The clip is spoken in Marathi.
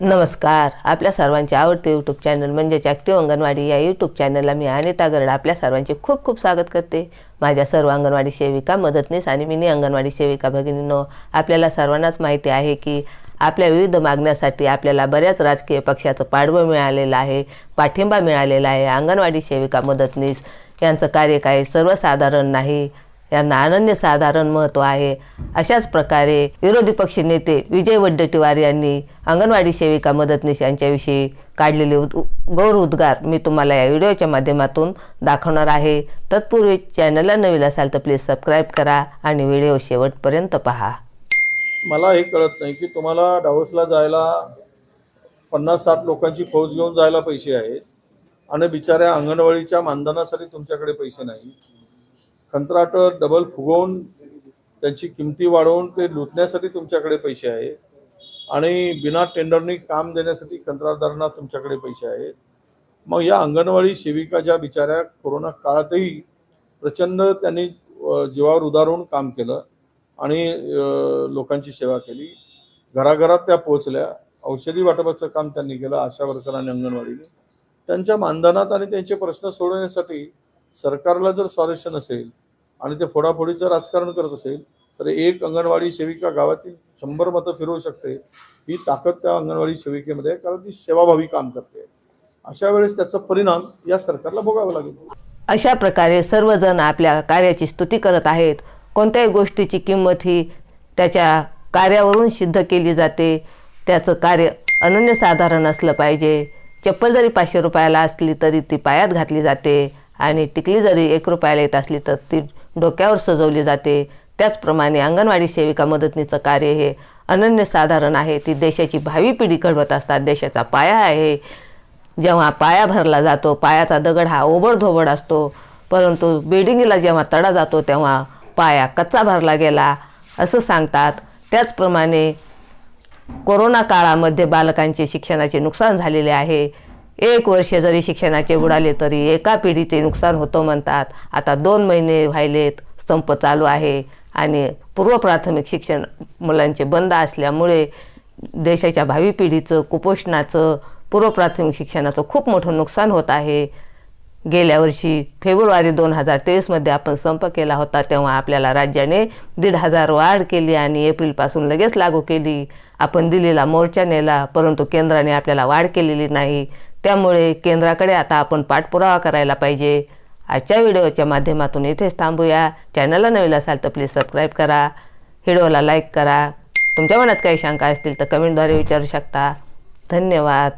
नमस्कार. आपल्या सर्वांचे आवडते यूट्यूब चॅनल म्हणजेच ॲक्टिव्ह अंगणवाडी या यूट्यूब चॅनलला मी अनिता गरड आपल्या सर्वांचे खूप खूप स्वागत करते. माझ्या सर्व अंगणवाडी सेविका मदतनीस आणि मिनी अंगणवाडी सेविका भगिनींनो आपल्याला सर्वांनाच माहिती आहे की आपल्या विविध मागण्यासाठी आपल्याला बऱ्याच राजकीय पक्षाचं पाठबळ मिळालेलं आहे पाठिंबा मिळालेला आहे. अंगणवाडी सेविका मदतनीस यांचं कार्य काही सर्वसाधारण नाही. यांना अनन्यसाधारण महत्त्व आहे. अशाच प्रकारे विरोधी पक्ष नेते विजय वड्डेटीवार यांनी अंगणवाडी सेविका मदतनीस यांच्याविषयी काढलेले उद गौर उद्गार मी तुम्हाला या व्हिडिओच्या माध्यमातून दाखवणार आहे. तत्पूर्वी चॅनलला नवीन असाल तर प्लीज सबस्क्राईब करा आणि व्हिडिओ शेवटपर्यंत पहा. मला हे कळत नाही की तुम्हाला डावसला जायला पन्नास साठ लोकांची फौज घेऊन जायला पैसे आहेत आणि बिचाऱ्या अंगणवाडीच्या मानधनासाठी तुमच्याकडे पैसे नाही. कंत्राटं डबल फुगवून त्यांची किमती वाढवून ते लुटण्यासाठी तुमच्याकडे पैसे आहेत आणि बिना टेंडरनी काम देण्यासाठी कंत्राटदारांना तुमच्याकडे पैसे आहेत. मग या अंगणवाडी सेविका ज्या बिचाऱ्या कोरोना काळातही प्रचंड त्यांनी जीवावर उदारून काम केलं आणि लोकांची सेवा केली. घराघरात त्या पोहोचल्या. औषधी वाटपाचं काम त्यांनी केलं आशा वर्कर आणि अंगणवाडीने. त्यांच्या मानधनात आणि त्यांचे प्रश्न सोडवण्यासाठी सरकारला जर स्वारस्य नसेल आणि ते फोडाफोडीचं राजकारण करत असेल तर एक अंगणवाडी सेविका गावातील शंभर मतं फिरवू शकते. ही ताकद त्या अंगणवाडी सेविकेमध्ये आहे कारण ती सेवाभावी काम करते. अशा वेळेस त्याचा परिणाम या सरकारला भोगावा लागेल. अशा प्रकारे सर्वजण आपल्या कार्याची स्तुती करत आहेत. कोणत्याही गोष्टीची किंमत ही त्याच्या कार्यावरून सिद्ध केली जाते. त्याचं कार्य अनन्यसाधारण असलं पाहिजे. चप्पल जरी पाचशे रुपयाला असली तरी ती पायात घातली जाते आणि टिकली जरी एक रुपयाला येत असली तर ती डोक्यावर सजवली जाते. त्याचप्रमाणे अंगणवाडी सेविका मदतनीचं कार्य हे अनन्यसाधारण आहे. ती देशाची भावी पिढी घडवत असतात. देशाचा पाया आहे. जेव्हा पाया भरला जातो पायाचा दगड हा ओबडधोबड असतो. परंतु बिल्डिंगला जेव्हा तडा जातो तेव्हा पाया कच्चा भरला गेला असं सांगतात. त्याचप्रमाणे कोरोना काळामध्ये बालकांचे शिक्षणाचे नुकसान झालेले आहे. एक वर्ष जरी शिक्षणाचे बुडाले तरी एका पिढीचे नुकसान होतं म्हणतात. आता दोन महिने व्हायलेत संप चालू आहे आणि पूर्वप्राथमिक शिक्षण मुलांचे बंद असल्यामुळे देशाच्या भावी पिढीचं कुपोषणाचं पूर्वप्राथमिक शिक्षणाचं खूप मोठं नुकसान होत आहे. गेल्या वर्षी फेब्रुवारी दोन हजार तेवीसमध्ये आपण संप केला होता तेव्हा आपल्याला राज्याने दीड हजार वाढ केली आणि एप्रिलपासून लगेच लागू केली. आपण दिल्लीला मोर्चा नेला परंतु केंद्राने आपल्याला वाढ केलेली नाही. त्यामुळे केंद्राकडे आता आपण पाठपुरावा करायला पाहिजे. आजच्या व्हिडिओच्या माध्यमातून इथेच थांबूया. चॅनलला नवीन असाल तर प्लीज सबस्क्राईब करा. व्हिडिओला लाईक करा. तुमच्या मनात काही शंका असतील तर कमेंटद्वारे विचारू शकता. धन्यवाद.